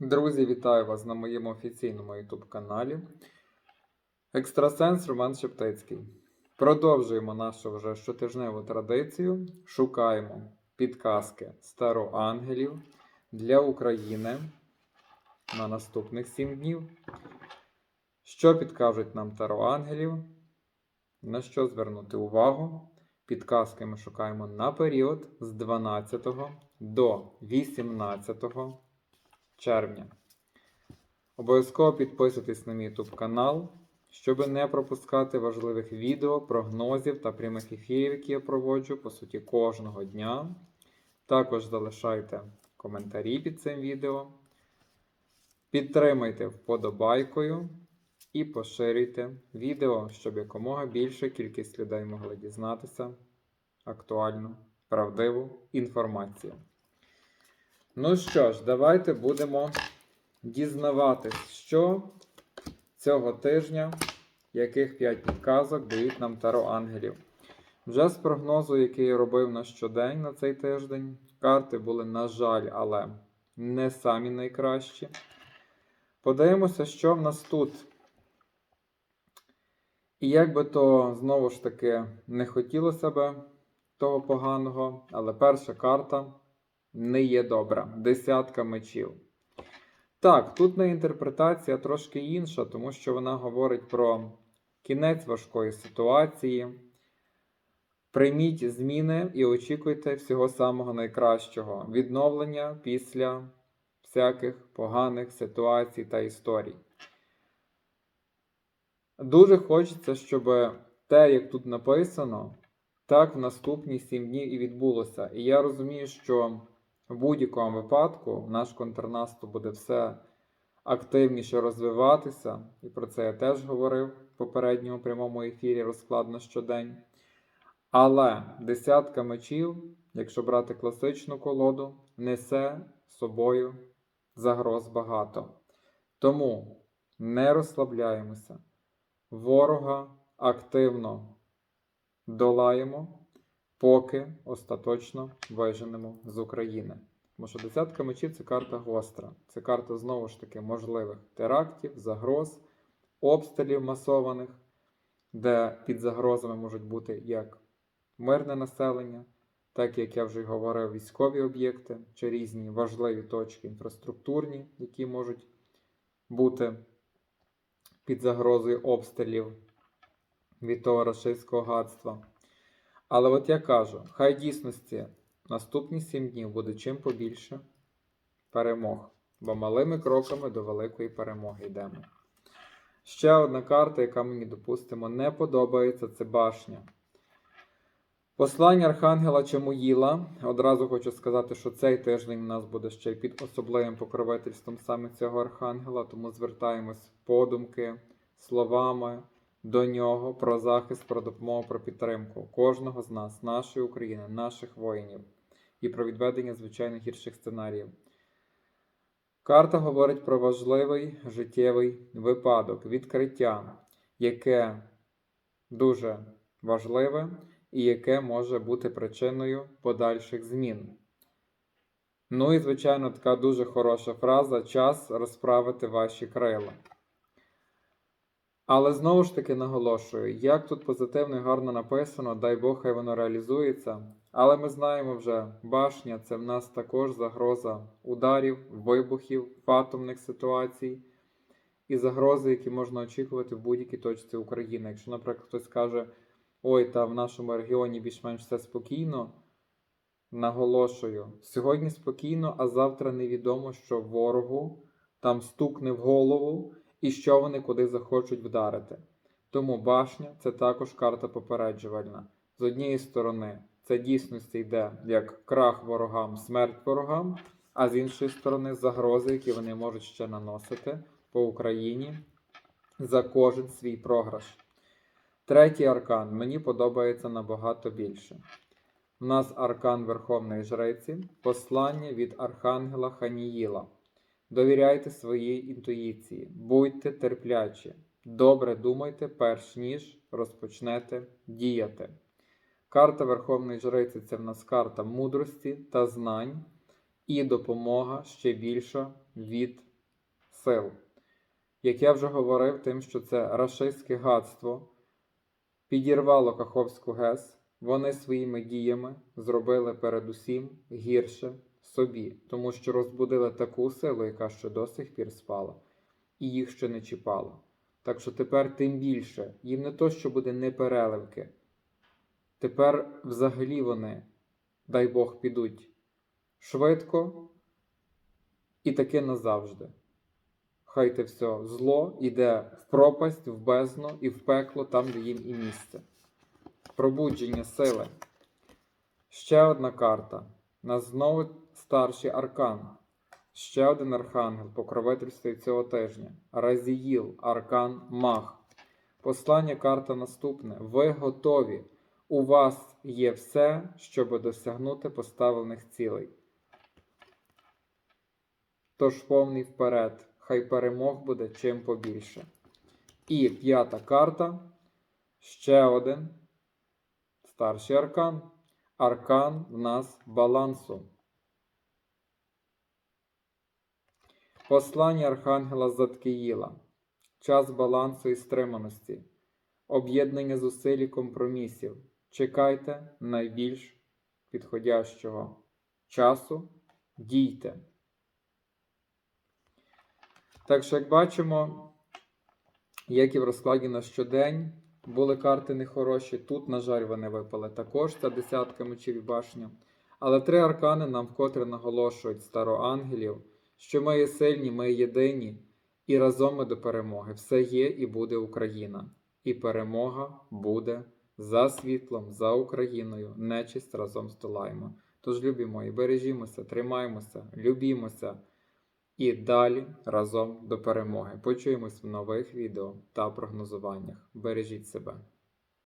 Друзі, вітаю вас на моєму офіційному YouTube каналі. Екстрасенс Роман Шептицький. Продовжуємо нашу вже щотижневу традицію. Шукаємо підказки староангелів для України на наступних 7 днів. Що підкажуть нам тароангелів? На що звернути увагу? Підказки ми шукаємо на період з 12 до 18 червня. Обов'язково підписуйтесь на мій YouTube канал, щоб не пропускати важливих відео, прогнозів та прямих ефірів, які я проводжу по суті кожного дня. Також залишайте коментарі під цим відео. Підтримайте вподобайкою і поширюйте відео, щоб якомога більша кількість людей могли дізнатися актуальну, правдиву інформацію. Ну що ж, давайте будемо дізнаватись, що цього тижня, яких 5 підказок дають нам таро ангелів. Вже з прогнозу, який я робив на щодень на цей тиждень, карти були, на жаль, але не самі найкращі. Подивимося, що в нас тут. І як би то знову ж таки не хотілося би того поганого, але перша карта не є добра. Десятка мечів. Так, тут на інтерпретація трошки інша, тому що вона говорить про кінець важкої ситуації. Прийміть зміни і очікуйте всього самого найкращого. Відновлення після всяких поганих ситуацій та історій. Дуже хочеться, щоб те, як тут написано, так в наступні 7 днів і відбулося. І я розумію, що в будь-якому випадку наш контрнаступ буде все активніше розвиватися, і про це я теж говорив в попередньому прямому ефірі розклад на щодень. Але десятка мечів, якщо брати класичну колоду, несе собою загроз багато. Тому не розслабляємося. Ворога активно долаємо поки остаточно виженемо з України. Тому що десятка мечів це карта гостра. Це карта знову ж таки можливих терактів, загроз, обстрілів масованих, де під загрозами можуть бути як мирне населення, так як я вже й говорив, військові об'єкти чи різні важливі точки інфраструктурні, які можуть бути під загрозою обстрілів від того рашистського гадства. Але от я кажу, хай дійсності наступні сім днів буде чим побільше перемог, бо малими кроками до великої перемоги йдемо. Ще одна карта, яка мені, допустимо, не подобається, це башня. Послання Архангела Чемуїла. Одразу хочу сказати, що цей тиждень у нас буде ще й під особливим покровительством саме цього архангела, тому звертаємось подумки, словами до нього про захист, про допомогу, про підтримку кожного з нас, нашої України, наших воїнів і про відведення звичайних гірших сценаріїв. Карта говорить про важливий життєвий випадок, відкриття, яке дуже важливе і яке може бути причиною подальших змін. Ну і, звичайно, така дуже хороша фраза час розправити ваші крила. Але знову ж таки наголошую, як тут позитивно і гарно написано, дай Бог, хай воно реалізується. Але ми знаємо вже, башня це в нас також загроза ударів, вибухів, атомних ситуацій і загрози, які можна очікувати в будь-якій точці України. Якщо, наприклад, хтось каже, ой, та в нашому регіоні більш-менш все спокійно, наголошую, сьогодні спокійно, а завтра невідомо, що ворогу там стукне в голову і що вони куди захочуть вдарити. Тому башня це також карта попереджувальна. З однієї сторони, це дійсності йде як крах ворогам, смерть ворогам, а з іншої сторони, загрози, які вони можуть ще наносити по Україні за кожен свій програш. Третій аркан мені подобається набагато більше. У нас аркан Верховної Жреці, послання від Архангела Ханіїла. Довіряйте своїй інтуїції, будьте терплячі, добре думайте, перш ніж розпочнете діяти. Карта Верховної Жриці це в нас карта мудрості та знань і допомога ще більша від сил. Як я вже говорив, тим, що це рашистське гадство підірвало Каховську ГЕС, вони своїми діями зробили передусім гірше собі, тому що розбудили таку силу, яка ще до сих пір спала, і їх ще не чіпала. Так що тепер тим більше, їм не то, що буде непереливки. Тепер взагалі вони, дай Бог, підуть швидко і таки назавжди. Хай те все зло йде в пропасть, в бездну і в пекло, там, де їм і місце. Пробудження сили. Ще одна карта. Нас знову старший аркан. Ще один архангел покровительствує цього тижня. Разіїл, аркан Мах. Послання карта наступне. Ви готові. У вас є все, щоб досягнути поставлених цілей. Тож повний вперед, хай перемог буде чим побільше. І п'ята карта. Ще один старший аркан. Аркан в нас балансу. Послання Архангела Заткіїла. Час балансу і стриманості. Об'єднання зусиль і компромісів. Чекайте найбільш підходящого часу. Дійте. Так що, як бачимо, як і в розкладі на щодень, були карти нехороші. Тут, на жаль, вони випали також це десятка мечів і башня. Але три аркани нам вкотре наголошують староангелів, що ми є сильні, ми єдині, і разом ми до перемоги. Все є і буде Україна. І перемога буде за світлом, за Україною. Нечисть разом здолаємо. Тож, любі мої, бережімося, тримаймося, любімося. І далі разом до перемоги. Почуємось в нових відео та прогнозуваннях. Бережіть себе.